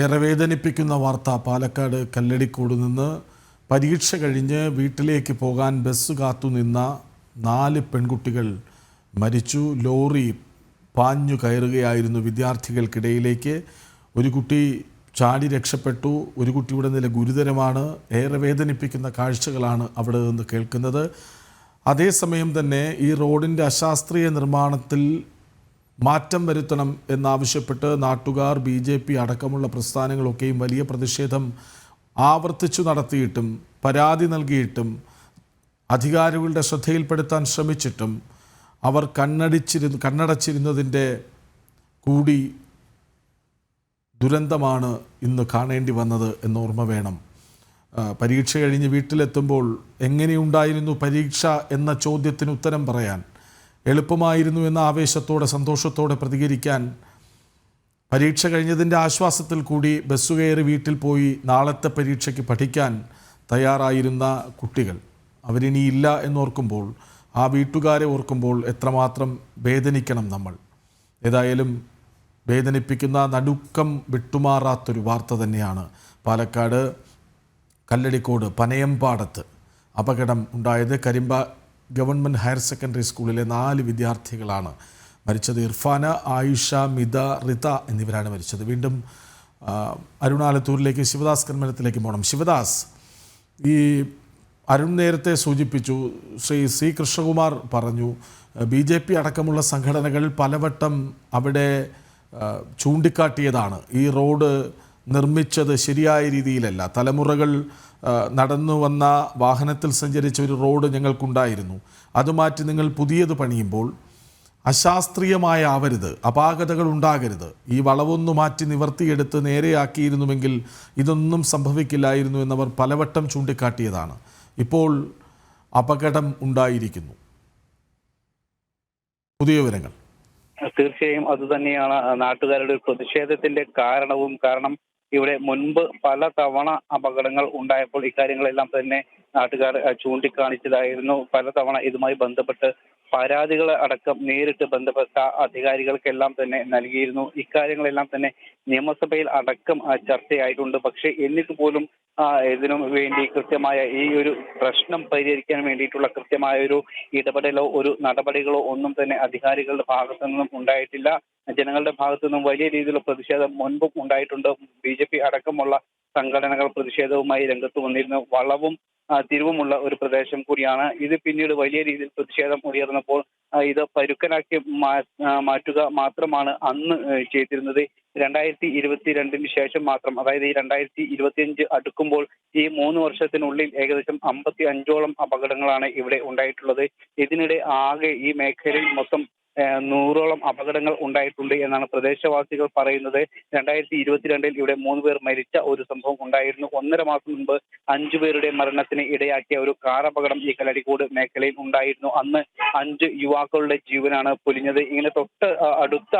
ഏറെ വേദനിപ്പിക്കുന്ന വാർത്ത പാലക്കാട് കല്ലടിക്കോട് നിന്ന് പരീക്ഷ കഴിഞ്ഞ് വീട്ടിലേക്ക് പോകാൻ ബസ് കാത്തുനിന്ന നാല് പെൺകുട്ടികൾ മരിച്ചു. ലോറി പാഞ്ഞു കയറുകയായിരുന്നു. വിദ്യാർത്ഥികൾക്കിടയിലേക്ക് ഒരു കുട്ടി ചാടി രക്ഷപ്പെട്ടു. ഒരു കുട്ടിയുടെ നില ഗുരുതരമാണ്. ഏറെ വേദനിപ്പിക്കുന്ന കാഴ്ചകളാണ് അവിടെ നിന്ന് കേൾക്കുന്നത്. അതേസമയം തന്നെ ഈ റോഡിന്റെ അശാസ്ത്രീയ നിർമ്മാണത്തിൽ മാറ്റം വരുത്തണം എന്നാവശ്യപ്പെട്ട് നാട്ടുകാർ ബി ജെ പി അടക്കമുള്ള പ്രസ്ഥാനങ്ങളൊക്കെയും വലിയ പ്രതിഷേധം ആവർത്തിച്ചു നടത്തിയിട്ടും പരാതി നൽകിയിട്ടും അധികാരികളുടെ ശ്രദ്ധയിൽപ്പെടുത്താൻ ശ്രമിച്ചിട്ടും അവർ കണ്ണടിച്ചിരുന്ന് കണ്ണടച്ചിരുന്നതിന്റെ കൂടി ദുരന്തമാണ് ഇന്ന് കാണേണ്ടി വന്നത് എന്ന് ഓർമ്മ വേണം. പരീക്ഷ കഴിഞ്ഞ് വീട്ടിലെത്തുമ്പോൾ എങ്ങനെയുണ്ടായിരുന്നു പരീക്ഷ എന്ന ചോദ്യത്തിന് ഉത്തരം പറയാൻ? എളുപ്പമായിരുന്നു എന്ന ആവേശത്തോടെ സന്തോഷത്തോടെ പ്രതികരിക്കാൻ. പരീക്ഷ കഴിഞ്ഞതിന്റെ ആശ്വാസത്തിൽ കൂടി ബസ് കയറി വീട്ടിൽ പോയി നാളത്തെ പരീക്ഷയ്ക്ക് പഠിക്കാൻ തയ്യാറായിരുന്ന കുട്ടികൾ. അവരിനിയില്ല എന്നോർക്കുമ്പോൾ ആ വീട്ടുകാരെ ഓർക്കുമ്പോൾ എത്രമാത്രം വേദനിക്കണം നമ്മൾ. ഏതായാലും വേദനിപ്പിക്കുന്ന നടുക്കം വിട്ടുമാറാത്തൊരു വാർത്ത തന്നെയാണ് പാലക്കാട് കല്ലടിക്കോട് പനയമ്പാടത്ത് അപകടം ഉണ്ടായത് കരിമ്പ ഗവൺമെന്റ് ഹയർ സെക്കൻഡറി സ്കൂളിലെ നാല് വിദ്യാർത്ഥികളാണ് മരിച്ചത്. ഇർഫാന ആയിഷ മിത റിത എന്നിവരാണ് മരിച്ചത്. വീണ്ടും അരുണാലത്തൂരിലേക്ക് ശിവദാസ് കർമ്മത്തിലേക്ക് പോകണം ശിവദാസ് ഈ അരുൺ നേരത്തെ സൂചിപ്പിച്ചു ശ്രീ സി കൃഷ്ണകുമാർ പറഞ്ഞു ബി ജെ പി അടക്കമുള്ള സംഘടനകൾ പലവട്ടം അവിടെ ചൂണ്ടിക്കാട്ടിയതാണ്. ഈ റോഡ് നിർമ്മിച്ചത് ശരിയായ രീതിയിലല്ല. തലമുറകൾ നടന്നു വന്ന വാഹനത്തിൽ സഞ്ചരിച്ച ഒരു റോഡ് ഞങ്ങൾക്കുണ്ടായിരുന്നു. അത് മാറ്റി നിങ്ങൾ പുതിയത് പണിയുമ്പോൾ അശാസ്ത്രീയമായ ആവരുത് അപാകതകൾ ഉണ്ടാകരുത്. ഈ വളവൊന്നു മാറ്റി നിവർത്തിയെടുത്ത് നേരെയാക്കിയിരുന്നുവെങ്കിൽ ഇതൊന്നും സംഭവിക്കില്ലായിരുന്നു എന്നവർ പലവട്ടം ചൂണ്ടിക്കാട്ടിയതാണ്. ഇപ്പോൾ അപകടം ഉണ്ടായിരിക്കുന്നു. പുതിയ വിവരങ്ങൾ. തീർച്ചയായും അതുതന്നെയാണ് നാട്ടുകാരുടെ പ്രതിഷേധത്തിന്റെ കാരണവും. കാരണം ഇവിടെ മുൻപ് പല തവണ അപകടങ്ങൾ ഉണ്ടായപ്പോൾ ഇക്കാര്യങ്ങളെല്ലാം തന്നെ നാട്ടുകാർ ചൂണ്ടിക്കാണിച്ചതായിരുന്നു. പല തവണ ഇതുമായി ബന്ധപ്പെട്ട് പരാതികൾ അടക്കം നേരിട്ട് ബന്ധപ്പെട്ട അധികാരികൾക്കെല്ലാം തന്നെ നൽകിയിരുന്നു. ഇക്കാര്യങ്ങളെല്ലാം തന്നെ നിയമസഭയിൽ അടക്കം ചർച്ചയായിട്ടുണ്ട്. പക്ഷേ എന്നിട്ട് പോലും ഇതിനു വേണ്ടി കൃത്യമായ ഈ ഒരു പ്രശ്നം പരിഹരിക്കാൻ വേണ്ടിയിട്ടുള്ള കൃത്യമായ ഒരു ഇടപെടലോ ഒരു നടപടികളോ ഒന്നും തന്നെ അധികാരികളുടെ ഭാഗത്തു നിന്നും ഉണ്ടായിട്ടില്ല. ജനങ്ങളുടെ ഭാഗത്തു നിന്നും വലിയ രീതിയിലുള്ള പ്രതിഷേധം മുൻപും ഉണ്ടായിട്ടുണ്ട്. ബി ജെ പി അടക്കമുള്ള സംഘടനകൾ പ്രതിഷേധവുമായി രംഗത്ത് വന്നിരുന്ന. വളവും തിരുവുമുള്ള ഒരു പ്രദേശം കൂടിയാണ്. ഇത് പിന്നീട് വലിയ രീതിയിൽ പ്രതിഷേധം ഉയർന്നപ്പോൾ ഇത് പരുക്കനാക്കി മാറ്റുക മാത്രമാണ് അന്ന് ചെയ്തിരുന്നത്. രണ്ടായിരത്തി ഇരുപത്തിരണ്ടിന് ശേഷം മാത്രം അതായത് ഈ രണ്ടായിരത്തി ഇരുപത്തിയഞ്ച് അടുക്കുമ്പോൾ ഈ മൂന്ന് വർഷത്തിനുള്ളിൽ ഏകദേശം അമ്പത്തി അഞ്ചോളം അപകടങ്ങളാണ് ഇവിടെ ഉണ്ടായിട്ടുള്ളത്. ഇതിനിടെ ആകെ ഈ മേഖലയിൽ മൊത്തം നൂറോളം അപകടങ്ങൾ ഉണ്ടായിട്ടുണ്ട് എന്നാണ് പ്രദേശവാസികൾ പറയുന്നത്. രണ്ടായിരത്തി ഇരുപത്തിരണ്ടിൽ ഇവിടെ മൂന്ന് പേർ മരിച്ച ഒരു സംഭവം ഉണ്ടായിരുന്നു. ഒന്നര മാസം മുമ്പ് അഞ്ചു പേരുടെ മരണത്തിന് ഇടയാക്കിയ ഒരു കാർ അപകടം ഈ കലടിക്കോട് മേഖലയിൽ ഉണ്ടായിരുന്നു. അന്ന് അഞ്ച് യുവാക്കളുടെ ജീവനാണ് പൊലിഞ്ഞത്. ഇങ്ങനെ തൊട്ട് അടുത്ത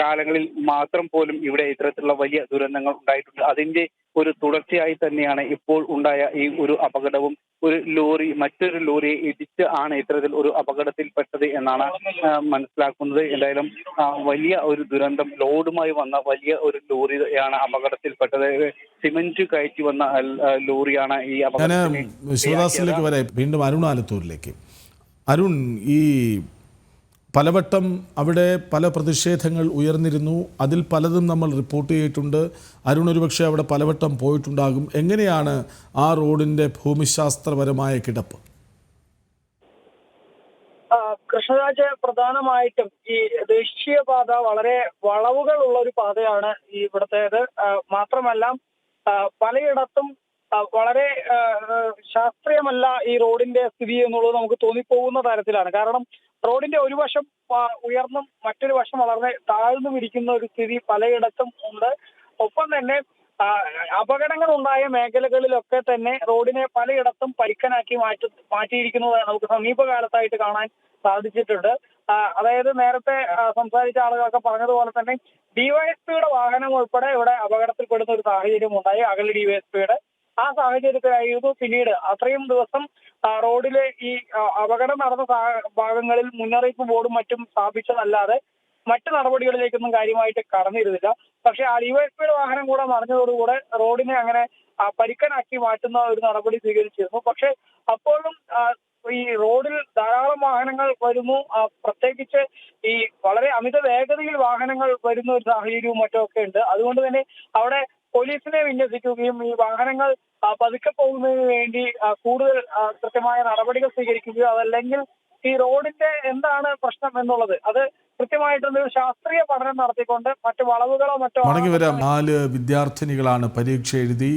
കാലങ്ങളിൽ മാത്രം പോലും ഇവിടെ ഇത്തരത്തിലുള്ള വലിയ ദുരന്തങ്ങൾ ഉണ്ടായിട്ടുണ്ട്. അതിന്റെ ഒരു തുടർച്ചയായി തന്നെയാണ് ഇപ്പോൾ ഉണ്ടായ ഈ ഒരു അപകടവും. ഒരു ലോറി മറ്റൊരു ലോറിയെ ഇടിച്ച് ആണ് ഇത്തരത്തിൽ ഒരു അപകടത്തിൽപ്പെട്ടത് എന്നാണ് മനസ്സിലാക്കുന്നത്. എന്തായാലും വലിയ ഒരു ദുരന്തം ലോഡുമായി വന്ന വലിയ ഒരു ലോറിയാണ് അപകടത്തിൽ അപകടത്തിൽപ്പെട്ടത് സിമന്റ് കയറ്റി വന്ന ലോറിയാണ് ഈ അപകടം ശിവദാസിലേക്ക് വരെ വീണ്ടും അരുൺ ആലത്തൂരിലേക്ക്. അരുൺ ഈ പലവട്ടം അവിടെ പല പ്രതിഷേധങ്ങൾ ഉയർന്നിരുന്നു. അതിൽ പലതും നമ്മൾ റിപ്പോർട്ട് ചെയ്തിട്ടുണ്ട്. അരുൺ ഒരുപക്ഷെ അവിടെ പലവട്ടം പോയിട്ടുണ്ടാകും. എങ്ങനെയാണ് ആ റോഡിന്റെ ഭൂമിശാസ്ത്രപരമായ കിടപ്പ്? കൃഷ്ണരാജ് പ്രധാനമായിട്ടും ഈ ദേശീയപാത വളരെ വളവുകൾ ഉള്ള ഒരു പാതയാണ് ഇവിടത്തേത് മാത്രമല്ല പലയിടത്തും വളരെ ശാസ്ത്രീയമല്ല ഈ റോഡിന്റെ സ്ഥിതി എന്നുള്ളത് നമുക്ക് തോന്നിപ്പോകുന്ന തരത്തിലാണ്. കാരണം റോഡിന്റെ ഒരു വശം ഉയർന്നും മറ്റൊരു വശം വളരെ താഴ്ന്നും ഇരിക്കുന്ന ഒരു സ്ഥിതി പലയിടത്തും ഉണ്ട്. ഒപ്പം തന്നെ അപകടങ്ങൾ ഉണ്ടായ മേഖലകളിലൊക്കെ തന്നെ റോഡിനെ പലയിടത്തും പരിക്കനാക്കി മാറ്റി മാറ്റിയിരിക്കുന്നത് നമുക്ക് സമീപകാലത്തായിട്ട് കാണാൻ സാധിച്ചിട്ടുണ്ട്. അതായത് നേരത്തെ സംസാരിച്ച ആളുകളൊക്കെ പറഞ്ഞതുപോലെ തന്നെ ഡിവൈഎസ്പിയുടെ വാഹനം ഉൾപ്പെടെ ഇവിടെ അപകടത്തിൽപ്പെടുന്ന ഒരു സാഹചര്യം ഉണ്ടായി അകൽ ഡിവൈഎസ്പിയുടെ ആ സാഹചര്യത്തിലായിരുന്നു പിന്നീട്. അത്രയും ദിവസം റോഡിലെ ഈ അപകടം നടന്ന ഭാഗങ്ങളിൽ മുന്നറിയിപ്പ് ബോർഡും മറ്റും സ്ഥാപിച്ചതല്ലാതെ മറ്റു നടപടികളിലേക്കൊന്നും കാര്യമായിട്ട് കടന്നിരുന്നില്ല. പക്ഷെ ആ ഡിവൈഎസ്പിയുടെ വാഹനം കൂടെ മറിഞ്ഞതോടുകൂടെ റോഡിനെ അങ്ങനെ പരിക്കനാക്കി മാറ്റുന്ന ഒരു നടപടി സ്വീകരിച്ചിരുന്നു. പക്ഷെ അപ്പോഴും ഈ റോഡിൽ ധാരാളം വാഹനങ്ങൾ വരുന്നു. പ്രത്യേകിച്ച് ഈ വളരെ അമിത വേഗതയിൽ വാഹനങ്ങൾ വരുന്ന ഒരു സാഹചര്യവും മറ്റുമൊക്കെ ഉണ്ട്. അതുകൊണ്ട് തന്നെ അവിടെ പോലീസിനെ വിന്യസിക്കുകയും ഈ വാഹനങ്ങൾ പതുക്കെ പോകുന്നതിന് വേണ്ടി കൂടുതൽ കൃത്യമായ നടപടികൾ സ്വീകരിക്കുകയോ അതല്ലെങ്കിൽ ഈ റോഡിന്റെ എന്താണ് പ്രശ്നം എന്നുള്ളത് അത് കൃത്യമായിട്ടൊരു ശാസ്ത്രീയ പഠനം നടത്തിക്കൊണ്ട് മറ്റു വളവുകളോ മറ്റോ മടങ്ങി വരാം നാല് വിദ്യാർത്ഥിനികളാണ് പരീക്ഷ എഴുതി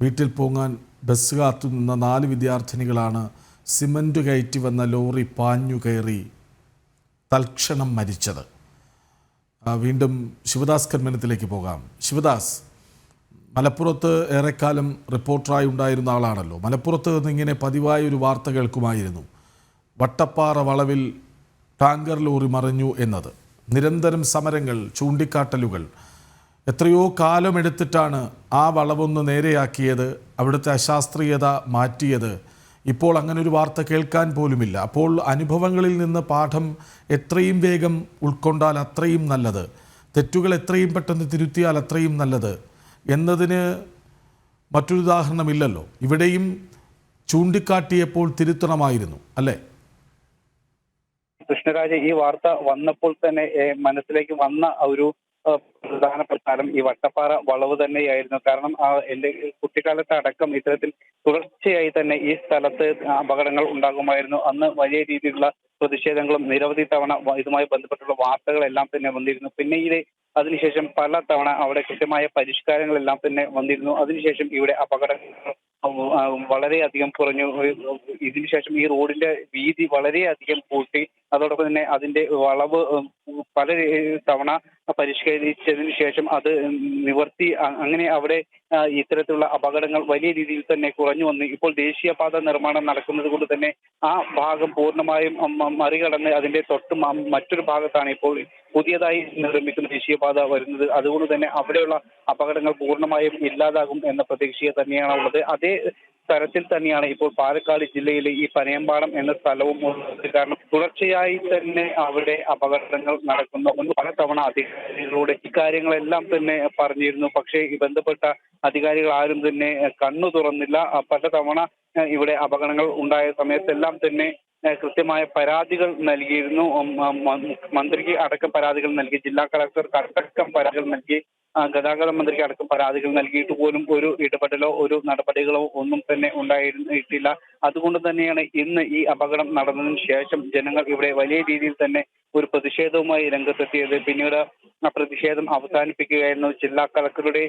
വീട്ടിൽ പോകാൻ ബസ് കാത്തു നിന്ന നാല് വിദ്യാർത്ഥിനികളാണ് സിമന്റ് കയറ്റി വന്ന ലോറി പാഞ്ഞു കയറി തൽക്ഷണം മരിച്ചത്. വീണ്ടും ശിവദാസ് കന്മനത്തിലേക്ക് പോകാം. ശിവദാസ് മലപ്പുറത്ത് ഏറെക്കാലം റിപ്പോർട്ടറായി ഉണ്ടായിരുന്ന ആളാണല്ലോ. മലപ്പുറത്ത് നിന്ന് ഇങ്ങനെ പതിവായ ഒരു വാർത്ത കേൾക്കുമായിരുന്നു. വട്ടപ്പാറ വളവിൽ ടാങ്കർ ലോറി മറിഞ്ഞു എന്നത്. നിരന്തരം സമരങ്ങൾ ചൂണ്ടിക്കാട്ടലുകൾ. എത്രയോ കാലമെടുത്തിട്ടാണ് ആ വളവൊന്ന് നേരെയാക്കിയത് അവിടുത്തെ അശാസ്ത്രീയത മാറ്റിയത്. ഇപ്പോൾ അങ്ങനെ ഒരു വാർത്ത കേൾക്കാൻ പോലുമില്ല. അപ്പോൾ അനുഭവങ്ങളിൽ നിന്ന് പാഠം എത്രയും വേഗം ഉൾക്കൊണ്ടാൽ അത്രയും നല്ലത്. തെറ്റുകൾ എത്രയും പെട്ടെന്ന് തിരുത്തിയാൽ അത്രയും നല്ലത്. എന്നതിന് മറ്റൊരു ഉദാഹരണമില്ലല്ലോ. ഇവിടെയും ചൂണ്ടിക്കാട്ടിയപ്പോൾ തിരുത്തണമായിരുന്നു അല്ലേ? കൃഷ്ണരാജ് ഈ വാർത്ത വന്നപ്പോൾ തന്നെ മനസ്സിലേക്ക് വന്ന ഒരു പ്രധാന സ്ഥലം ഈ വട്ടപ്പാറ വളവ് തന്നെയായിരുന്നു. കാരണം എന്റെ കുട്ടിക്കാലത്ത് അടക്കം ഇത്തരത്തിൽ തുടർച്ചയായി തന്നെ ഈ സ്ഥലത്ത് അപകടങ്ങൾ ഉണ്ടാകുമായിരുന്നു. അന്ന് വലിയ രീതിയിലുള്ള പ്രതിഷേധങ്ങളും നിരവധി തവണ ഇതുമായി ബന്ധപ്പെട്ടുള്ള വാർത്തകളെല്ലാം തന്നെ വന്നിരുന്നു. പിന്നീട് അതിനുശേഷം പല തവണ അവിടെ കൃത്യമായ പരിഷ്കാരങ്ങളെല്ലാം തന്നെ വന്നിരുന്നു. അതിനുശേഷം ഇവിടെ അപകടങ്ങൾ വളരെയധികം കുറഞ്ഞു. ഇതിനുശേഷം ഈ റോഡിന്റെ വീതി വളരെയധികം കൂട്ടി. അതോടൊപ്പം തന്നെ അതിന്റെ വളവ് പല തവണ പരിഷ്കരിച്ചതിന് ശേഷം അത് നിവർത്തി അങ്ങനെ അവിടെ ഇത്തരത്തിലുള്ള അപകടങ്ങൾ വലിയ രീതിയിൽ തന്നെ കുറഞ്ഞു വന്നു ഇപ്പോൾ ദേശീയപാത നിർമ്മാണം നടക്കുന്നത് കൊണ്ട് തന്നെ ആ ഭാഗം പൂർണമായും മറികടന്ന് അതിന്റെ തൊട്ട് മറ്റൊരു ഭാഗത്താണ് ഇപ്പോൾ പുതിയതായി നിർമ്മിക്കുന്ന ദേശീയപാത വരുന്നത്. അതുകൊണ്ട് തന്നെ അവിടെയുള്ള അപകടങ്ങൾ പൂർണമായും ഇല്ലാതാകും എന്ന പ്രതീക്ഷ തന്നെയാണ് ഉള്ളത് അതേ തരത്തിൽ തന്നെയാണ് ഇപ്പോൾ പാലക്കാട് ജില്ലയിലെ ഈ പനയമ്പാടം എന്ന സ്ഥലവും ഉള്ളത്. കാരണം തുടർച്ചയായി തന്നെ അവിടെ അപകടങ്ങൾ നടക്കുന്നു. ഒന്ന് പലതവണ അധികാരികളോട് ഇക്കാര്യങ്ങളെല്ലാം തന്നെ പറഞ്ഞിരുന്നു. പക്ഷേ ബന്ധപ്പെട്ട അധികാരികൾ ആരും തന്നെ കണ്ണു തുറന്നില്ല. പല പലതവണ ഇവിടെ അപകടങ്ങൾ ഉണ്ടായ സമയത്തെല്ലാം തന്നെ കൃത്യമായ പരാതികൾ നൽകിയിരുന്നു. മന്ത്രിക്ക് അടക്കം പരാതികൾ നൽകി. ജില്ലാ കളക്ടർക്ക് അടക്കം പരാതികൾ നൽകി. ഗതാഗത മന്ത്രിക്ക് അടക്കം പരാതികൾ നൽകിയിട്ട് പോലും ഒരു ഇടപെടലോ ഒരു നടപടികളോ ഒന്നും തന്നെ ഉണ്ടായിരുന്നിട്ടില്ല. അതുകൊണ്ട് തന്നെയാണ് ഇന്ന് ഈ അപകടം നടന്നതിന് ശേഷം ജനങ്ങൾ ഇവിടെ വലിയ രീതിയിൽ തന്നെ ഒരു പ്രതിഷേധവുമായി രംഗത്തെത്തിയത്. പിന്നീട് ആ പ്രതിഷേധം അവസാനിപ്പിക്കുകയായിരുന്നു. ജില്ലാ കളക്ടറുടെ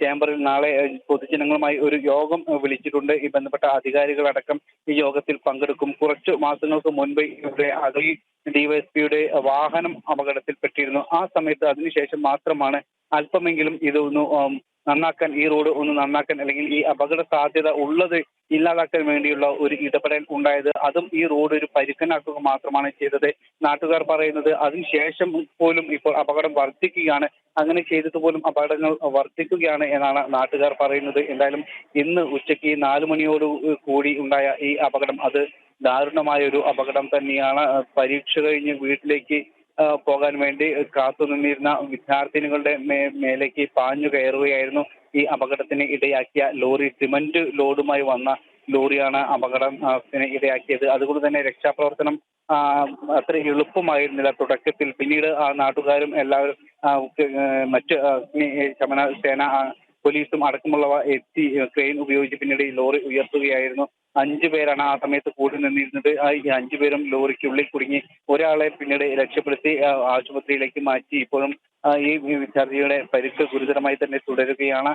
ചേംബറിൽ നാളെ പൊതുജനങ്ങളുമായി ഒരു യോഗം വിളിച്ചിട്ടുണ്ട്. ഈ ബന്ധപ്പെട്ട അധികാരികളടക്കം ഈ യോഗത്തിൽ പങ്കെടുക്കും. കുറച്ചു മാസങ്ങൾക്ക് മുൻപ് ഇവിടെ അഗ്രി ഡിവൈഎസ്പിയുടെ വാഹനം അപകടത്തിൽപ്പെട്ടിരുന്നു. ആ സമയത്ത് അതിനുശേഷം മാത്രമാണ് അല്പമെങ്കിലും ഇതൊന്ന് നന്നാക്കാൻ ഈ റോഡ് ഒന്ന് നന്നാക്കാൻ അല്ലെങ്കിൽ ഈ അപകട സാധ്യത ഉള്ളത് ഇല്ലാതാക്കാൻ വേണ്ടിയുള്ള ഒരു ഇടപെടൽ ഉണ്ടായത് അതും ഈ റോഡ് ഒരു പരിക്കനാക്കുക മാത്രമാണ് ചെയ്തത്. നാട്ടുകാർ പറയുന്നത് അതിനുശേഷം പോലും ഇപ്പോൾ അപകടം വർദ്ധിക്കുകയാണ്. അങ്ങനെ ചെയ്തിട്ട് പോലും അപകടങ്ങൾ വർദ്ധിക്കുകയാണ് എന്നാണ് നാട്ടുകാർ പറയുന്നത്. എന്തായാലും ഇന്ന് ഉച്ചയ്ക്ക് നാലു മണിയോട് കൂടി ഉണ്ടായ ഈ അപകടം അത് ദാരുണമായ ഒരു അപകടം തന്നെയാണ്. പരീക്ഷ കഴിഞ്ഞ് വീട്ടിലേക്ക് പോകാൻ വേണ്ടി കാത്തു നിന്നിരുന്ന വിദ്യാർത്ഥിനികളുടെ മേലേക്ക് പാഞ്ഞു കയറുകയായിരുന്നു ഈ അപകടത്തിന് ഇടയാക്കിയ ലോറി. സിമന്റ് ലോഡുമായി വന്ന ലോറിയാണ് അപകടത്തിന് ഇടയാക്കിയത്. അതുകൊണ്ട് തന്നെ രക്ഷാപ്രവർത്തനം അത്ര എളുപ്പമായിരുന്നില്ല തുടക്കത്തിൽ. പിന്നീട് ആ നാട്ടുകാരും എല്ലാവരും മറ്റ് ശമന സേന പോലീസും അടക്കമുള്ളവ എത്തി ക്രെയിൻ ഉപയോഗിച്ച് പിന്നീട് ഈ ലോറി ഉയർത്തുകയായിരുന്നു. അഞ്ചു പേരാണ് ആ സമയത്ത് കൂടി നിന്നിരുന്നത്. ആ അഞ്ചു പേരും ലോറിക്കുള്ളിൽ കുടുങ്ങി ഒരാളെ പിന്നീട് രക്ഷപ്പെടുത്തി ആശുപത്രിയിലേക്ക് മാറ്റി. ഇപ്പോഴും ഈ വിദ്യാർത്ഥിയുടെ പരിക്ക് ഗുരുതരമായി തന്നെ തുടരുകയാണ്.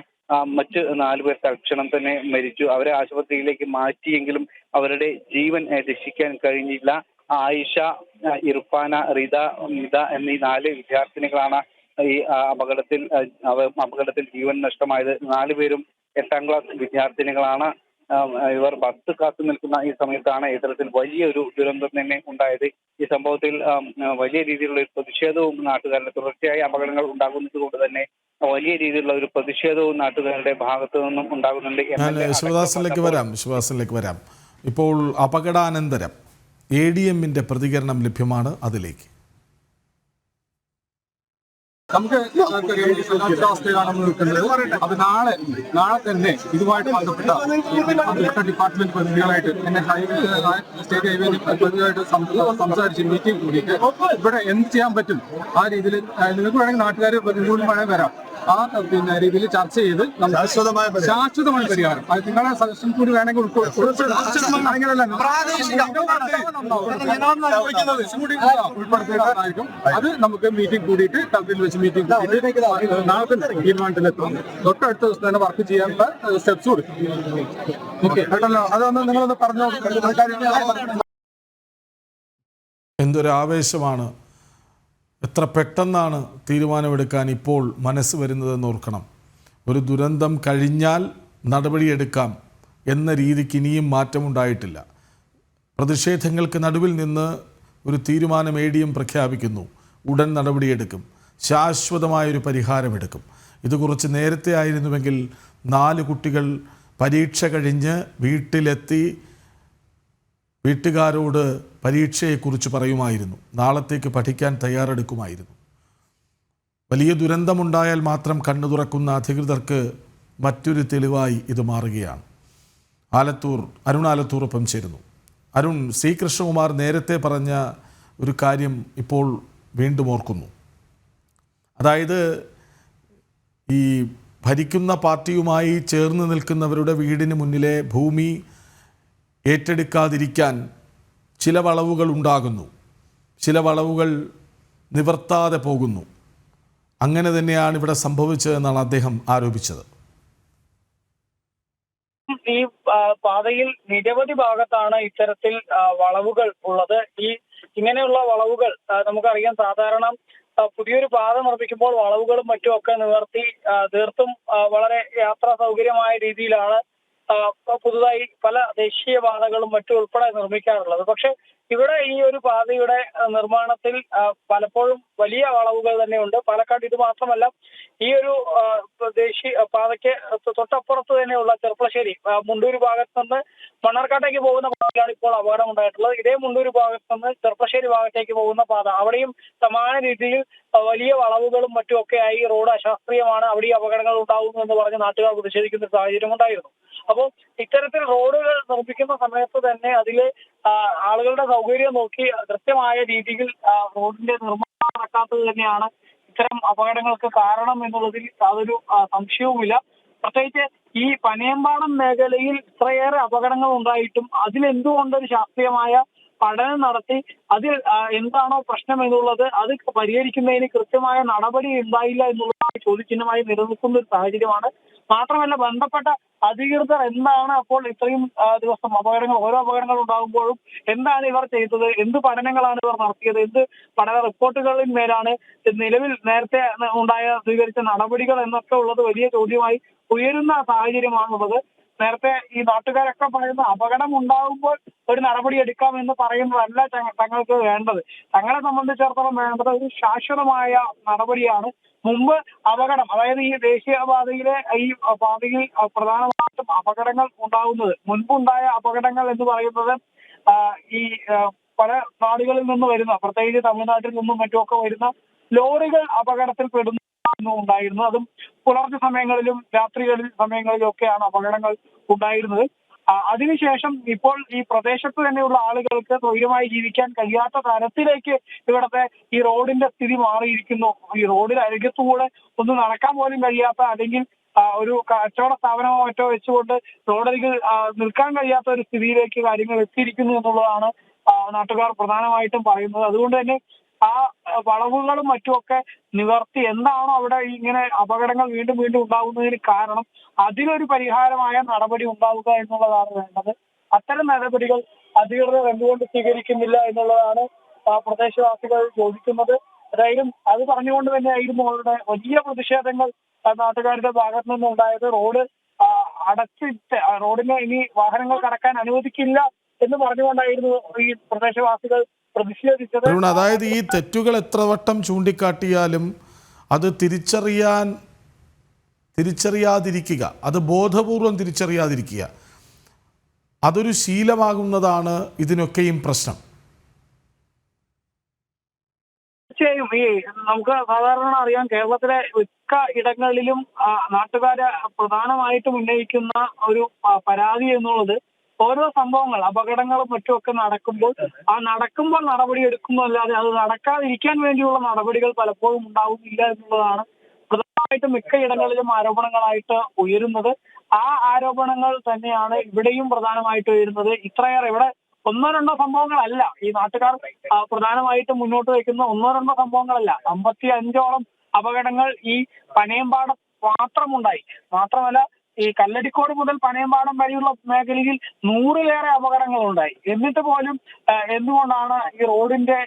മറ്റ് മറ്റ് നാലുപേർ തൽക്ഷണം തന്നെ മരിച്ചു. അവരെ ആശുപത്രിയിലേക്ക് മാറ്റിയെങ്കിലും അവരുടെ ജീവൻ രക്ഷിക്കാൻ കഴിഞ്ഞില്ല. ആയിഷ ഇർഫാന റിത മിത എന്നീ നാല് വിദ്യാർത്ഥിനികളാണ് ഈ അപകടത്തിൽ അപകടത്തിൽ ജീവൻ നഷ്ടമായത് നാലുപേരും എട്ടാം ക്ലാസ് വിദ്യാർത്ഥിനികളാണ്. ഇവർ ബസ് കാത്തു നിൽക്കുന്ന ഈ സമയത്താണ് ഇത്തരത്തിൽ വലിയൊരു ദുരന്തം തന്നെ ഉണ്ടായത്. ഈ സംഭവത്തിൽ വലിയ രീതിയിലുള്ള ഒരു പ്രതിഷേധവും നാട്ടുകാരുടെ തുടർച്ചയായി അപകടങ്ങൾ ഉണ്ടാകുന്നത് കൊണ്ട് തന്നെ വലിയ രീതിയിലുള്ള ഒരു പ്രതിഷേധവും നാട്ടുകാരുടെ ഭാഗത്തു നിന്നും ഉണ്ടാകുന്നുണ്ട് ഞാൻ ശിവദാസിലേക്ക് വരാം ശിവദാസിലേക്ക് വരാം. ഇപ്പോൾ അപകടാനന്തരം എ ഡി എമ്മിന്റെ പ്രതികരണം ലഭ്യമാണ് അതിലേക്ക്. നമുക്ക് നമ്മൾ നിൽക്കുന്നത്. അത് നാളെ നാളെ തന്നെ ഇതുമായിട്ട് ബന്ധപ്പെട്ട ബന്ധപ്പെട്ട ഡിപ്പാർട്ട്മെന്റ് പ്രതിനിധികളായിട്ട് എന്നെ സ്റ്റേറ്റ് ഹൈവേ പ്രതിനിധികളായിട്ട് സംസാരിച്ച് മീറ്റിംഗ് കൂടിയിട്ട് ഇവിടെ എന്ത് ചെയ്യാൻ പറ്റും? ആ രീതിയിൽ നിങ്ങൾക്ക് വേണമെങ്കിൽ നാട്ടുകാരെ വേണമെങ്കിൽ വരാം. ആ പിന്നെ രീതിയിൽ ചർച്ച ചെയ്ത് ശാശ്വതമായ പരിഹാരം. ശാശ്വതമായ പരിഹാരം. അത് നിങ്ങളെ സജഷൻ കൂടി വേണമെങ്കിൽ ഉൾപ്പെടുത്തേണ്ടതായിരിക്കും അത് നമുക്ക് മീറ്റിംഗ് കൂടിയിട്ട് തമ്മിൽ വെച്ച് മീറ്റിംഗ് കൂടിയിട്ട് നാളെ തന്നെ തീരുമാനത്തിലെത്തും. തൊട്ടടുത്ത ദിവസം തന്നെ വർക്ക് ചെയ്യാനുള്ള സ്റ്റെപ്സ് കൊടുക്കും ഓക്കെ കേട്ടല്ലോ അതൊന്ന് നിങ്ങളൊന്ന് പറഞ്ഞോ എന്തൊരു ആവേശമാണ് എത്ര പെട്ടെന്നാണ് തീരുമാനമെടുക്കാൻ ഇപ്പോൾ മനസ്സ് വരുന്നതെന്ന് ഓർക്കണം. ഒരു ദുരന്തം കഴിഞ്ഞാൽ നടപടിയെടുക്കാം എന്ന രീതിക്ക് ഇനിയും മാറ്റമുണ്ടായിട്ടില്ല. പ്രതിഷേധങ്ങൾക്ക് നടുവിൽ നിന്ന് ഒരു തീരുമാനം എ ഡി എം പ്രഖ്യാപിക്കുന്നു. ഉടൻ നടപടിയെടുക്കും. ശാശ്വതമായൊരു പരിഹാരമെടുക്കും. ഇത് കുറച്ച് നേരത്തെ ആയിരുന്നുവെങ്കിൽ നാല് കുട്ടികൾ പരീക്ഷ കഴിഞ്ഞ് വീട്ടിലെത്തി വീട്ടുകാരോട് പരീക്ഷയെക്കുറിച്ച് പറയുമായിരുന്നു. നാളത്തേക്ക് പഠിക്കാൻ തയ്യാറെടുക്കുമായിരുന്നു. വലിയ ദുരന്തമുണ്ടായാൽ മാത്രം കണ്ണു തുറക്കുന്ന അധികൃതർക്ക് മറ്റൊരു തെളിവായി ഇത് മാറുകയാണ്. ആലത്തൂർ അരുൺ ആലത്തൂർ ഒപ്പം ചേരുന്നു. അരുൺ ശ്രീകൃഷ്ണകുമാർ കൃഷ്ണകുമാർ നേരത്തെ പറഞ്ഞ ഒരു കാര്യം ഇപ്പോൾ വീണ്ടും ഓർക്കുന്നു. അതായത് ഈ ഭരിക്കുന്ന പാർട്ടിയുമായി ചേർന്ന് നിൽക്കുന്നവരുടെ വീടിന് മുന്നിലെ ഭൂമി ഏറ്റെടുക്കാതിരിക്കാൻ ചില വളവുകൾ ഉണ്ടാകുന്നു. ചില വളവുകൾ നിവർത്താതെ പോകുന്നു. അങ്ങനെ തന്നെയാണ് ഇവിടെ സംഭവിച്ചതെന്നാണ് അദ്ദേഹം ആരോപിച്ചത്. ഈ പാതയിൽ നിരവധി ഭാഗത്താണ് ഇത്തരത്തിൽ വളവുകൾ ഉള്ളത്. ഈ ഇങ്ങനെയുള്ള വളവുകൾ നമുക്കറിയാം സാധാരണ പുതിയൊരു പാത നിർമ്മിക്കുമ്പോൾ വളവുകളും മറ്റും ഒക്കെ നിവർത്തി തീർത്തും വളരെ യാത്രാ സൗകര്യമായ രീതിയിലാണ് പുതുതായി പല ദേശീയ പാതകളും മറ്റും ഉൾപ്പെടെ നിർമ്മിക്കാറുള്ളത്. പക്ഷെ ഇവിടെ ഈ ഒരു പാതയുടെ നിർമ്മാണത്തിൽ പലപ്പോഴും വലിയ വളവുകൾ തന്നെയുണ്ട്. പാലക്കാട് ഇത് മാത്രമല്ല ഈ ഒരു പ്രദേശി പാതയ്ക്ക് തൊട്ടപ്പുറത്ത് തന്നെയുള്ള ചെർപ്പളശ്ശേരി മുണ്ടൂര് ഭാഗത്ത് നിന്ന് മണ്ണാർക്കാട്ടേക്ക് പോകുന്ന പാതയാണ് ഇപ്പോൾ അപകടം ഉണ്ടായിട്ടുള്ളത് ഇതേ മുണ്ടൂര് ഭാഗത്ത് നിന്ന് ചെർപ്പളശ്ശേരി ഭാഗത്തേക്ക് പോകുന്ന പാത അവിടെയും സമാന രീതിയിൽ വലിയ വളവുകളും മറ്റും ഒക്കെ ആയി റോഡ് അശാസ്ത്രീയമാണ്. അവിടെ അപകടങ്ങൾ ഉണ്ടാകുന്നു എന്ന് പറഞ്ഞ് നാട്ടുകാർ പ്രതിഷേധിക്കുന്ന സാഹചര്യം ഉണ്ടായിരുന്നു. അപ്പോൾ ഇത്തരത്തിൽ റോഡുകൾ നിർമ്മിക്കുന്ന സമയത്ത് തന്നെ അതിലെ ആളുകളുടെ സൗകര്യം നോക്കി കൃത്യമായ രീതിയിൽ റോഡിന്റെ നിർമ്മാണം നടക്കാത്തത് തന്നെയാണ് ഇത്തരം അപകടങ്ങൾക്ക് കാരണം എന്നുള്ളതിൽ യാതൊരു സംശയവുമില്ല. പ്രത്യേകിച്ച് ഈ പനയമ്പാടം മേഖലയിൽ ഇത്രയേറെ അപകടങ്ങൾ ഉണ്ടായിട്ടും അതിലെന്തുകൊണ്ടൊരു ശാസ്ത്രീയമായ പഠനം നടത്തി അതിൽ എന്താണോ പ്രശ്നം എന്നുള്ളത് അത് പരിഹരിക്കുന്നതിന് കൃത്യമായ നടപടി ഉണ്ടായില്ല എന്നുള്ളത് ചോദ്യചിഹ്നമായി നിലനിൽക്കുന്ന ഒരു സാഹചര്യമാണ്. മാത്രമല്ല ബന്ധപ്പെട്ട അധികൃതർ എന്താണ് അപ്പോൾ ഇത്രയും ദിവസം അപകടങ്ങൾ ഓരോ അപകടങ്ങൾ ഉണ്ടാകുമ്പോഴും എന്താണ് ഇവർ ചെയ്തത്? എന്ത് പഠനങ്ങളാണ് ഇവർ നടത്തിയത്? എന്ത് പഠന റിപ്പോർട്ടുകളിൽ മേലാണ് നിലവിൽ നേരത്തെ ഉണ്ടായ സ്വീകരിച്ച നടപടികൾ എന്നൊക്കെ ഉള്ളത് വലിയ ചോദ്യമായി ഉയരുന്ന സാഹചര്യമാണുള്ളത്. നേരത്തെ ഈ നാട്ടുകാരൊക്കെ പറയുന്ന അപകടം ഉണ്ടാകുമ്പോൾ ഒരു നടപടി എടുക്കാം എന്ന് പറയുന്നതല്ല തങ്ങ- തങ്ങൾക്ക് വേണ്ടത്. തങ്ങളെ സംബന്ധിച്ചിടത്തോളം വേണ്ടത് ഒരു ശാശ്വതമായ നടപടിയാണ്. മുമ്പ് അപകടം അതായത് ഈ ദേശീയപാതയിലെ ഈ പാതയിൽ പ്രധാനമായിട്ടും അപകടങ്ങൾ ഉണ്ടാകുന്നത് മുൻപുണ്ടായ അപകടങ്ങൾ എന്ന് പറയുന്നത് ഈ പല നാടുകളിൽ നിന്ന് വരുന്ന പ്രത്യേകിച്ച് തമിഴ്നാട്ടിൽ നിന്നും മറ്റുമൊക്കെ വരുന്ന ലോറികൾ അപകടത്തിൽ പെടുന്നു ഉണ്ടായിരുന്നു. അതും പുലർച്ചെ സമയങ്ങളിലും രാത്രികളിൽ സമയങ്ങളിലും ഒക്കെയാണ് അപകടങ്ങൾ ഉണ്ടായിരുന്നത്. അതിനുശേഷം ഇപ്പോൾ ഈ പ്രദേശത്ത് തന്നെയുള്ള ആളുകൾക്ക് തൊഴിലുമായി ജീവിക്കാൻ കഴിയാത്ത തരത്തിലേക്ക് ഇവിടുത്തെ ഈ റോഡിന്റെ സ്ഥിതി മാറിയിരിക്കുന്നു. ഈ റോഡിൽ അരികത്തുകൂടെ ഒന്ന് നടക്കാൻ പോലും കഴിയാത്ത അല്ലെങ്കിൽ ഒരു കച്ചവട സ്ഥാപനമോ മറ്റോ വെച്ചുകൊണ്ട് റോഡരികിൽ നിൽക്കാൻ കഴിയാത്ത ഒരു സ്ഥിതിയിലേക്ക് കാര്യങ്ങൾ എത്തിയിരിക്കുന്നു എന്നുള്ളതാണ് നാട്ടുകാർ പ്രധാനമായിട്ടും പറയുന്നത്. അതുകൊണ്ട് തന്നെ ആ വളവുകളും മറ്റുമൊക്കെ നിവർത്തി എന്താണോ അവിടെ ഇങ്ങനെ അപകടങ്ങൾ വീണ്ടും വീണ്ടും ഉണ്ടാകുന്നതിന് കാരണം അതിനൊരു പരിഹാരമായ നടപടി ഉണ്ടാവുക എന്നുള്ളതാണ് വേണ്ടത്. അത്തരം നടപടികൾ അധികൃതർ എന്തുകൊണ്ട് സ്വീകരിക്കുന്നില്ല എന്നുള്ളതാണ് പ്രദേശവാസികൾ ചോദിക്കുന്നത്. ഏതായാലും അത് പറഞ്ഞുകൊണ്ട് തന്നെ ആയിരുന്നു അവരുടെ വലിയ പ്രതിഷേധങ്ങൾ നാട്ടുകാരുടെ ഭാഗത്തു നിന്നുണ്ടായത് റോഡ് അടച്ചിട്ട് റോഡിനെ ഇനി വാഹനങ്ങൾ കടക്കാൻ അനുവദിക്കില്ല എന്ന് പറഞ്ഞുകൊണ്ടായിരുന്നു ഈ പ്രദേശവാസികൾ പ്രതിഷേധിച്ചത് അതായത് ഈ തെറ്റുകൾ എത്ര വട്ടം ചൂണ്ടിക്കാട്ടിയാലും അത് തിരിച്ചറിയാൻ തിരിച്ചറിയാതിരിക്കുക അത് ബോധപൂർവം തിരിച്ചറിയാതിരിക്കുക അതൊരു ശീലമാകുന്നതാണ് ഇതിനൊക്കെയും പ്രശ്നം. തീർച്ചയായും ഈ നമുക്ക് സാധാരണ അറിയാം കേരളത്തിലെ മിക്ക ഇടങ്ങളിലും നാട്ടുകാരെ പ്രധാനമായിട്ടും ഉന്നയിക്കുന്ന ഒരു പരാതി എന്നുള്ളത് ഓരോ സംഭവങ്ങൾ അപകടങ്ങളും മറ്റുമൊക്കെ നടക്കുമ്പോൾ ആ നടക്കുമ്പോൾ നടപടി എടുക്കുന്നതല്ലാതെ അത് നടക്കാതിരിക്കാൻ വേണ്ടിയുള്ള നടപടികൾ പലപ്പോഴും ഉണ്ടാവുന്നില്ല എന്നുള്ളതാണ് പ്രധാനമായിട്ടും മിക്ക ഇടങ്ങളിലും ആരോപണങ്ങളായിട്ട് ഉയരുന്നത്. ആ ആരോപണങ്ങൾ തന്നെയാണ് ഇവിടെയും പ്രധാനമായിട്ട് ഉയരുന്നത്. ഇത്രയേറെ. ഇവിടെ ഒന്നോ രണ്ടോ സംഭവങ്ങളല്ല. ഈ നാട്ടുകാർ പ്രധാനമായിട്ടും മുന്നോട്ട് വയ്ക്കുന്ന ഒന്നോ രണ്ടോ സംഭവങ്ങളല്ല. അമ്പത്തി അഞ്ചോളം അപകടങ്ങൾ ഈ പനയമ്പാടം മാത്രമുണ്ടായി. മാത്രമല്ല ഈ കല്ലടിക്കോട് മുതൽ പനയമ്പാടം വരെയുള്ള മേഖലയിൽ നൂറിലേറെ അപകടങ്ങൾ ഉണ്ടായി എന്നിട്ട് പോലും എന്തുകൊണ്ടാണ് ഈ റോഡിന്റെ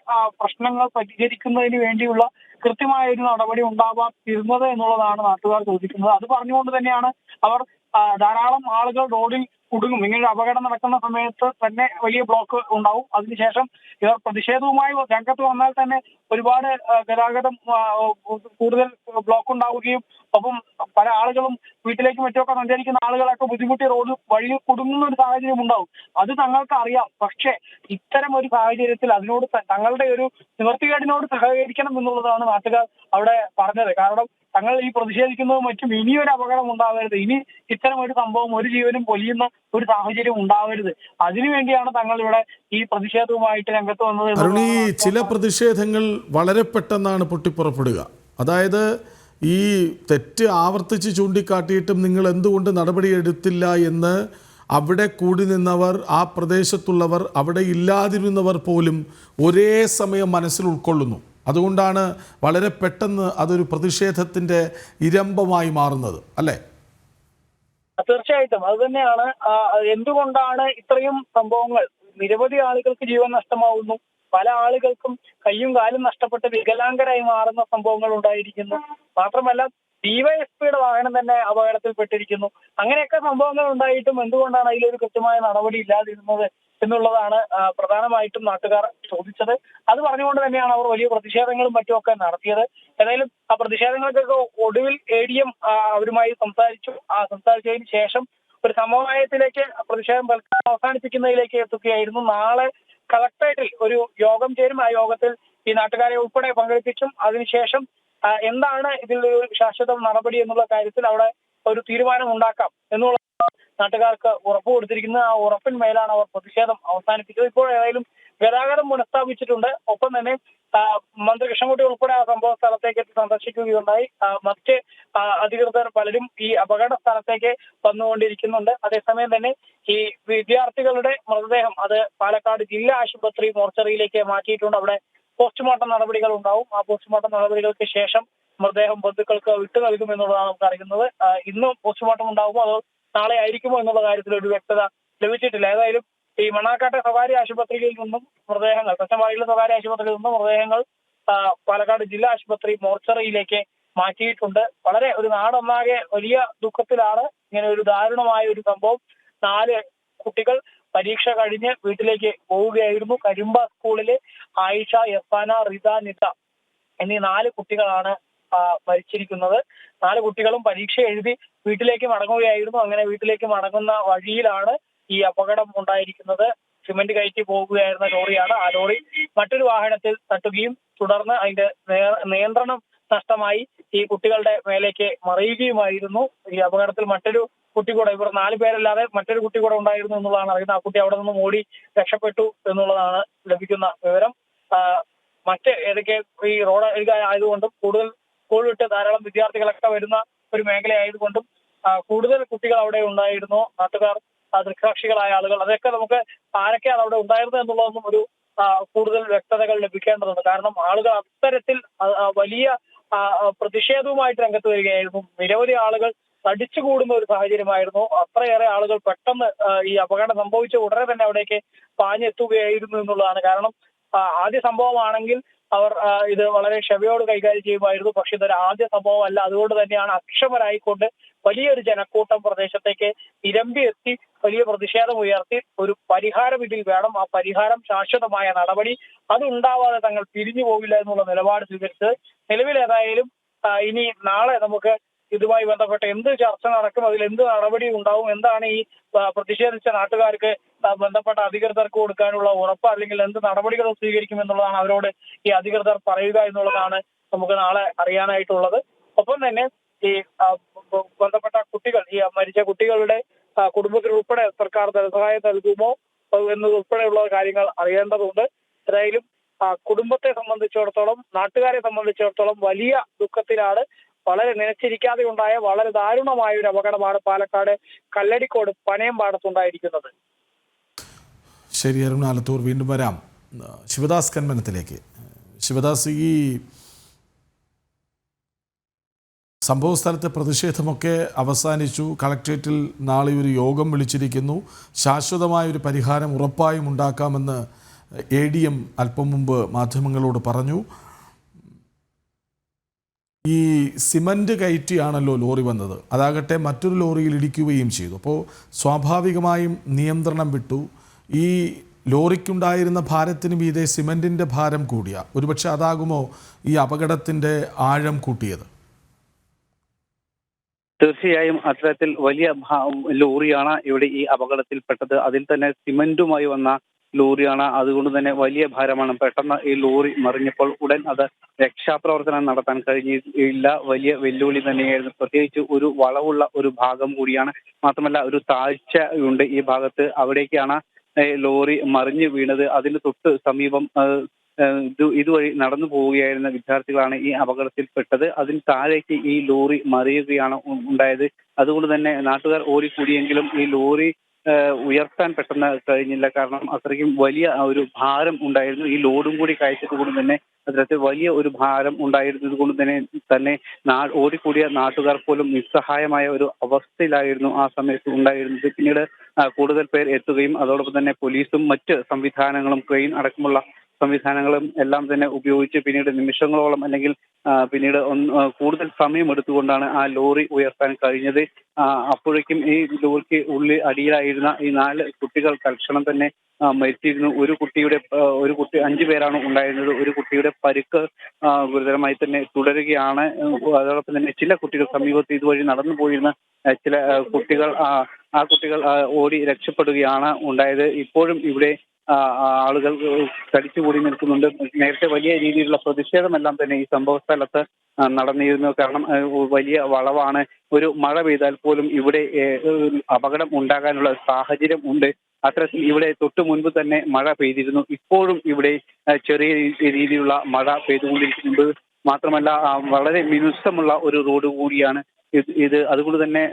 പ്രശ്നങ്ങൾ പരിഹരിക്കുന്നതിന് വേണ്ടിയുള്ള കൃത്യമായ ഒരു നടപടി ഉണ്ടാവാതിരുന്നത് എന്നുള്ളതാണ് നാട്ടുകാർ ചോദിക്കുന്നത്. അത് പറഞ്ഞുകൊണ്ട് തന്നെയാണ് അവർ ധാരാളം ആളുകൾ റോഡിൽ കുടുങ്ങും. ഇങ്ങനെ ഒരു അപകടം നടക്കുന്ന സമയത്ത് തന്നെ വലിയ ബ്ലോക്ക് ഉണ്ടാവും. അതിനുശേഷം ഇവർ പ്രതിഷേധവുമായി രംഗത്ത് വന്നാൽ തന്നെ ഒരുപാട് ഗതാഗതം കൂടുതൽ ബ്ലോക്ക് ഉണ്ടാവുകയും ഒപ്പം പല ആളുകളും വീട്ടിലേക്ക് മറ്റുമൊക്കെ സഞ്ചരിക്കുന്ന ആളുകളൊക്കെ ബുദ്ധിമുട്ടി റോഡ് വഴിയിൽ കുടുങ്ങുന്ന ഒരു സാഹചര്യം ഉണ്ടാവും. അത് തങ്ങൾക്ക് അറിയാം. പക്ഷേ ഇത്തരം ഒരു സാഹചര്യത്തിൽ അതിനോട് തങ്ങളുടെ ഒരു നിവർത്തികേടിനോട് സഹകരിക്കണം എന്നുള്ളതാണ് നാട്ടുകാർ അവിടെ പറഞ്ഞത്. കാരണം തങ്ങൾ ഈ പ്രതിഷേധിക്കുന്നതും മറ്റും ഇനിയൊരു അപകടം ഉണ്ടാവരുത്. ഇനി ഇത്തരം ഒരു സംഭവം ഒരു ജീവനും പൊലിയുന്ന ഒരു സാഹചര്യം ഉണ്ടാവരുത്. അതിനുവേണ്ടിയാണ് തങ്ങൾ ഇവിടെ ഈ പ്രതിഷേധവുമായിട്ട് രംഗത്ത് വന്നത് അരുണി ചില പ്രതിഷേധങ്ങൾ വളരെ പെട്ടെന്നാണ് പൊട്ടിപ്പുറപ്പെടുക. അതായത് ഈ തെറ്റ് ആവർത്തിച്ച് ചൂണ്ടിക്കാട്ടിയിട്ടും നിങ്ങൾ എന്തുകൊണ്ട് നടപടിയെടുത്തില്ല എന്ന് അവിടെ കൂടി നിന്നവർ ആ പ്രദേശത്തുള്ളവർ അവിടെ ഇല്ലാതിരുന്നവർ പോലും ഒരേ സമയം മനസ്സിൽ ഉൾക്കൊള്ളുന്നു. അതുകൊണ്ടാണ് വളരെ പെട്ടെന്ന് അതൊരു പ്രതിഷേധത്തിന്റെ ഇരമ്പമായി മാറുന്നത് അല്ലേ? തീർച്ചയായിട്ടും. അത് തന്നെയാണ്. എന്തുകൊണ്ടാണ് ഇത്രയും സംഭവങ്ങൾ? നിരവധി ആളുകൾക്ക് ജീവൻ നഷ്ടമാവുന്നു. പല ആളുകൾക്കും കയ്യും കാലും നഷ്ടപ്പെട്ട് വികലാംഗരായി മാറുന്ന സംഭവങ്ങൾ ഉണ്ടായിരിക്കുന്നു. മാത്രമല്ല ഡിവൈഎസ്പിയുടെ വാഹനം തന്നെ അപകടത്തിൽപ്പെട്ടിരിക്കുന്നു. അങ്ങനെയൊക്കെ സംഭവങ്ങൾ ഉണ്ടായിട്ടും എന്തുകൊണ്ടാണ് അതിലൊരു കൃത്യമായ നടപടി ഇല്ലാതിരുന്നത് എന്നുള്ളതാണ് പ്രധാനമായിട്ടും നാട്ടുകാർ ചോദിച്ചത്. അത് പറഞ്ഞുകൊണ്ട് തന്നെയാണ് അവർ വലിയ പ്രതിഷേധങ്ങളും മറ്റുമൊക്കെ നടത്തിയത്. ഏതായാലും ആ പ്രതിഷേധങ്ങൾക്കൊക്കെ ഒടുവിൽ എ ഡി എം അവരുമായി സംസാരിച്ചു. ആ സംസാരിച്ചതിന് ശേഷം ഒരു സമവായത്തിലേക്ക് പ്രതിഷേധം അവസാനിപ്പിക്കുന്നതിലേക്ക് എത്തുകയായിരുന്നു. നാളെ കളക്ടറേറ്റിൽ ഒരു യോഗം ചേരും. ആ യോഗത്തിൽ ഈ നാട്ടുകാരെ ഉൾപ്പെടെ പങ്കെടുപ്പിച്ചും അതിനുശേഷം എന്താണ് ഇതിൽ ഒരു ശാശ്വത നടപടി എന്നുള്ള കാര്യത്തിൽ അവിടെ ഒരു തീരുമാനം ഉണ്ടാക്കാം എന്നുള്ള നാട്ടുകാർക്ക് ഉറപ്പ് കൊടുത്തിരിക്കുന്ന ആ ഉറപ്പിന്മേലാണ് അവർ പ്രതിഷേധം അവസാനിപ്പിച്ചത്. ഇപ്പോൾ ഏതായാലും ഗതാഗതം പുനഃസ്ഥാപിച്ചിട്ടുണ്ട്. ഒപ്പം തന്നെ മന്ത്രി കൃഷ്ണൻകുട്ടി ഉൾപ്പെടെ ആ സംഭവ സ്ഥലത്തേക്ക് എത്തി സന്ദർശിക്കുകയുണ്ടായി. മറ്റ് അധികൃതർ പലരും ഈ അപകട സ്ഥലത്തേക്ക് വന്നുകൊണ്ടിരിക്കുന്നുണ്ട്. അതേസമയം തന്നെ ഈ വിദ്യാർത്ഥികളുടെ മൃതദേഹം അത് പാലക്കാട് ജില്ലാ ആശുപത്രി മോർച്ചറിയിലേക്ക് മാറ്റിയിട്ടുണ്ട്. അവിടെ പോസ്റ്റ്മോർട്ടം നടപടികൾ ഉണ്ടാവും. ആ പോസ്റ്റ്മോർട്ടം നടപടികൾക്ക് ശേഷം മൃതദേഹം ബന്ധുക്കൾക്ക് വിട്ടു നൽകും എന്നുള്ളതാണ് നമുക്ക് അറിയുന്നത്. ഇന്നും പോസ്റ്റ്മോർട്ടം ഉണ്ടാകുമോ അതോ നാളെ ആയിരിക്കുമോ എന്നുള്ള കാര്യത്തിൽ ഒരു വ്യക്തത ലഭിച്ചിട്ടില്ല. ഏതായാലും ഈ മണ്ണാക്കാട്ടെ സ്വകാര്യ ആശുപത്രിയിൽ നിന്നും മൃതദേഹങ്ങൾ കച്ചമാരിയിലെ സ്വകാര്യ ആശുപത്രിയിൽ നിന്നും മൃതദേഹങ്ങൾ പാലക്കാട് ജില്ലാ ആശുപത്രി മോർച്ചറിയിലേക്ക് മാറ്റിയിട്ടുണ്ട്. വളരെ ഒരു നാടൊന്നാകെ വലിയ ദുഃഖത്തിലാണ് ഇങ്ങനെ ഒരു ദാരുണമായ ഒരു സംഭവം. നാല് കുട്ടികൾ പരീക്ഷ കഴിഞ്ഞ് വീട്ടിലേക്ക് പോവുകയായിരുന്നു. കരിമ്പ സ്കൂളിലെ ആയിഷ എഫാന റിത നിത എന്നീ നാല് കുട്ടികളാണ് മരിച്ചിരിക്കുന്നത്. നാല് കുട്ടികളും പരീക്ഷ എഴുതി വീട്ടിലേക്ക് മടങ്ങുകയായിരുന്നു. അങ്ങനെ വീട്ടിലേക്ക് മടങ്ങുന്ന വഴിയിലാണ് ഈ അപകടം ഉണ്ടായിരിക്കുന്നത്. സിമന്റ് കയറ്റി പോകുകയായിരുന്ന ലോറിയാണ്. ആ ലോറി മറ്റൊരു വാഹനത്തിൽ തട്ടുകയും തുടർന്ന് അതിന്റെ നിയന്ത്രണം നഷ്ടമായി ഈ കുട്ടികളുടെ മേലേക്ക് മറിയുകയുമായിരുന്നു. ഈ അപകടത്തിൽ മറ്റൊരു കുട്ടി കൂടെ ഇവർ നാല് പേരല്ലാതെ മറ്റൊരു കുട്ടി കൂടെ ഉണ്ടായിരുന്നു എന്നുള്ളതാണ് അറിയുന്നത്. ആ കുട്ടി അവിടെ നിന്നും ഓടി രക്ഷപ്പെട്ടു എന്നുള്ളതാണ് ലഭിക്കുന്ന വിവരം. മറ്റ് ഏതൊക്കെ ഈ റോഡ് ആയതുകൊണ്ടും കൂടുതൽ സ്കൂൾ വിട്ട് ധാരാളം വിദ്യാർത്ഥികളൊക്കെ വരുന്ന ഒരു മേഖല ആയതുകൊണ്ടും കൂടുതൽ കുട്ടികൾ അവിടെ ഉണ്ടായിരുന്നു. നാട്ടുകാർ ദൃക്സാക്ഷികളായ ആളുകൾ. അതൊക്കെ നമുക്ക് ആരൊക്കെയാണ് അവിടെ ഉണ്ടായിരുന്നത് എന്നുള്ളതൊന്നും ഒരു കൂടുതൽ വ്യക്തതകൾ ലഭിക്കേണ്ടതുണ്ട്. കാരണം ആളുകൾ അത്തരത്തിൽ വലിയ പ്രതിഷേധവുമായിട്ട് രംഗത്ത് വരികയായിരുന്നു. നിരവധി ആളുകൾ തടിച്ചുകൂടുന്ന ഒരു സാഹചര്യമായിരുന്നു. അത്രയേറെ ആളുകൾ പെട്ടെന്ന് ഈ അപകടം സംഭവിച്ച ഉടനെ തന്നെ അവിടേക്ക് പാഞ്ഞെത്തുകയായിരുന്നു എന്നുള്ളതാണ്. കാരണം ആദ്യ സംഭവമാണെങ്കിൽ അവർ ഇത് വളരെ ക്ഷമയോട് കൈകാര്യം ചെയ്യുമായിരുന്നു. പക്ഷെ ഇതൊരു ആദ്യ സംഭവമല്ല. അതുകൊണ്ട് തന്നെയാണ് അക്ഷമരായിക്കൊണ്ട് വലിയൊരു ജനക്കൂട്ടം പ്രദേശത്തേക്ക് ഇരമ്പി എത്തി വലിയ പ്രതിഷേധം ഉയർത്തി ഒരു പരിഹാരം ഇതിൽ വേണം. ആ പരിഹാരം ശാശ്വതമായ നടപടി. അതുണ്ടാവാതെ തങ്ങൾ പിരിഞ്ഞു പോകില്ല എന്നുള്ള നിലപാട് സ്വീകരിച്ചത്. നിലവിൽ ഏതായാലും ഇനി നാളെ നമുക്ക് ഇതുമായി ബന്ധപ്പെട്ട് എന്ത് ചർച്ച നടക്കും അതിൽ എന്ത് നടപടി ഉണ്ടാവും എന്താണ് ഈ പ്രതിഷേധിച്ച നാട്ടുകാർക്ക് ബന്ധപ്പെട്ട അധികൃതർക്ക് കൊടുക്കാനുള്ള ഉറപ്പ് അല്ലെങ്കിൽ എന്ത് നടപടികൾ സ്വീകരിക്കും എന്നുള്ളതാണ് അവരോട് ഈ അധികൃതർ പറയുക എന്നുള്ളതാണ് നമുക്ക് നാളെ അറിയാനായിട്ടുള്ളത്. ഒപ്പം തന്നെ ഈ ബന്ധപ്പെട്ട കുട്ടികൾ ഈ മരിച്ച കുട്ടികളുടെ കുടുംബത്തിൽ ഉൾപ്പെടെ സർക്കാർ ധനസഹായം നൽകുമോ എന്നതുൾപ്പെടെയുള്ള കാര്യങ്ങൾ അറിയേണ്ടതുണ്ട്. ഏതായാലും കുടുംബത്തെ സംബന്ധിച്ചിടത്തോളം നാട്ടുകാരെ സംബന്ധിച്ചിടത്തോളം വലിയ ദുഃഖത്തിലാണ് വളരെ നനച്ചിരിക്കാതെ ഉണ്ടായ വളരെ ദാരുണമായ ഒരു അപകടമാണ് പാലക്കാട് കല്ലടിക്കോട് പനയമ്പാടത്തുണ്ടായിരിക്കുന്നത് ശരി അരുൺ ആലത്തൂർ വീണ്ടും വരാം. ശിവദാസ് കന്മനത്തിലേക്ക്. ശിവദാസ് ഈ സംഭവ സ്ഥലത്തെ പ്രതിഷേധമൊക്കെ അവസാനിച്ചു. കളക്ട്രേറ്റിൽ നാളെ ഒരു യോഗം വിളിച്ചിരിക്കുന്നു. ശാശ്വതമായ ഒരു പരിഹാരം ഉറപ്പായും ഉണ്ടാക്കാമെന്ന് എ ഡി എം അല്പം മുമ്പ് മാധ്യമങ്ങളോട് പറഞ്ഞു. ഈ സിമന്റ് കയറ്റിയാണല്ലോ ലോറി വന്നത്. അതാകട്ടെ മറ്റൊരു ലോറിയിൽ ഇടിക്കുകയും ചെയ്തു. അപ്പോൾ സ്വാഭാവികമായും നിയന്ത്രണം വിട്ടു. ഈ ലോറിക്കുണ്ടായിരുന്ന ഭാരത്തിന് മീതെ സിമന്റിന്റെ ഭാരം കൂടിയ. ഒരുപക്ഷെ അതാകുമോ ഈ അപകടത്തിന്റെ ആഴം കൂട്ടിയത്? തീർച്ചയായും അത്തരത്തിൽ വലിയ ലോറിയാണ് ഇവിടെ ഈ അപകടത്തിൽപ്പെട്ടത്. അതിൽ തന്നെ സിമന്റുമായി വന്ന ലോറിയാണ്. അതുകൊണ്ട് തന്നെ വലിയ ഭാരമാണ്. പെട്ടെന്ന് ഈ ലോറി മറിഞ്ഞപ്പോൾ ഉടൻ അത് രക്ഷാപ്രവർത്തനം നടത്താൻ കഴിഞ്ഞില്ല. വലിയ വെല്ലുവിളി തന്നെയായിരുന്നു. പ്രത്യേകിച്ച് ഒരു വളവുള്ള ഒരു ഭാഗം കൂടിയാണ്. മാത്രമല്ല ഒരു താഴ്ച ഉണ്ട് ഈ ഭാഗത്ത്. അവിടേക്കാണ് ലോറി മറിഞ്ഞു വീണത്. അതിന് തൊട്ട് സമീപം ഇതുവഴി നടന്നു പോവുകയായിരുന്ന വിദ്യാർത്ഥികളാണ് ഈ അപകടത്തിൽപ്പെട്ടത്. അതിന് താഴേക്ക് ഈ ലോറി മറിയുകയാണ് ഉണ്ടായത്. അതുകൊണ്ട് തന്നെ നാട്ടുകാർ ഓടിക്കൂടിയെങ്കിലും ഈ ലോറി ഉയർത്താൻ പെട്ടെന്ന് കഴിഞ്ഞില്ല. കാരണം അത്രയ്ക്കും വലിയ ഒരു ഭാരം ഉണ്ടായിരുന്നു. ഈ ലോഡും കൂടി കയറ്റത് കൊണ്ട് തന്നെ അതിനകത്ത് വലിയ ഒരു ഭാരം ഉണ്ടായിരുന്നത് കൊണ്ട് തന്നെ തന്നെ ഓടിക്കൂടിയ നാട്ടുകാർ പോലും നിസ്സഹായമായ ഒരു അവസ്ഥയിലായിരുന്നു ആ സമയത്ത് ഉണ്ടായിരുന്നത്. പിന്നീട് കൂടുതൽ പേർ എത്തുകയും അതോടൊപ്പം തന്നെ പോലീസും മറ്റ് സംവിധാനങ്ങളും ക്രെയിൻ അടക്കമുള്ള സംവിധാനങ്ങളും എല്ലാം തന്നെ ഉപയോഗിച്ച് പിന്നീട് നിമിഷങ്ങളോളം അല്ലെങ്കിൽ പിന്നീട് കൂടുതൽ സമയം എടുത്തുകൊണ്ടാണ് ആ ലോറി ഉയർത്താൻ കഴിഞ്ഞത്. അപ്പോഴേക്കും ഈ ലോറിക്ക് ഉള്ളിൽ അടിയിലായിരുന്ന ഈ നാല് കുട്ടികൾ തൽക്ഷണം തന്നെ മരിച്ചിരുന്നു. ഒരു കുട്ടിയുടെ ഒരു കുട്ടി അഞ്ചു പേരാണ് ഉണ്ടായിരുന്നത്. ഒരു കുട്ടിയുടെ പരിക്ക് ഗുരുതരമായി തന്നെ തുടരുകയാണ്. അതോടൊപ്പം തന്നെ ചില കുട്ടികൾ സമീപത്ത് ഇതുവഴി നടന്നു പോയിരുന്ന ചില കുട്ടികൾ ആ, കുട്ടികൾ ഓടി രക്ഷപ്പെടുകയാണ് ഉണ്ടായത്. ഇപ്പോഴും ഇവിടെ ആളുകൾ തടിച്ചുകൂടി നിൽക്കുന്നുണ്ട്. നേരത്തെ വലിയ രീതിയിലുള്ള പ്രതിഷേധമെല്ലാം തന്നെ ഈ സംഭവ സ്ഥലത്ത് നടന്നിരുന്നു. കാരണം വലിയ വളവാണ്. ഒരു മഴ പെയ്താൽ പോലും ഇവിടെ അപകടം ഉണ്ടാകാനുള്ള സാഹചര്യം ഉണ്ട്. അത്തരത്തിൽ ഇവിടെ തൊട്ടു മുൻപ് തന്നെ മഴ പെയ്തിരുന്നു. ഇപ്പോഴും ഇവിടെ ചെറിയ രീതിയിലുള്ള മഴ പെയ്തുകൊണ്ടിരിക്കുന്നുണ്ട്. മാത്രമല്ല വളരെ മിനുസമുള്ള ഒരു റോഡ് കൂടിയാണ്. ഇത് അതുകൊണ്ട് തന്നെ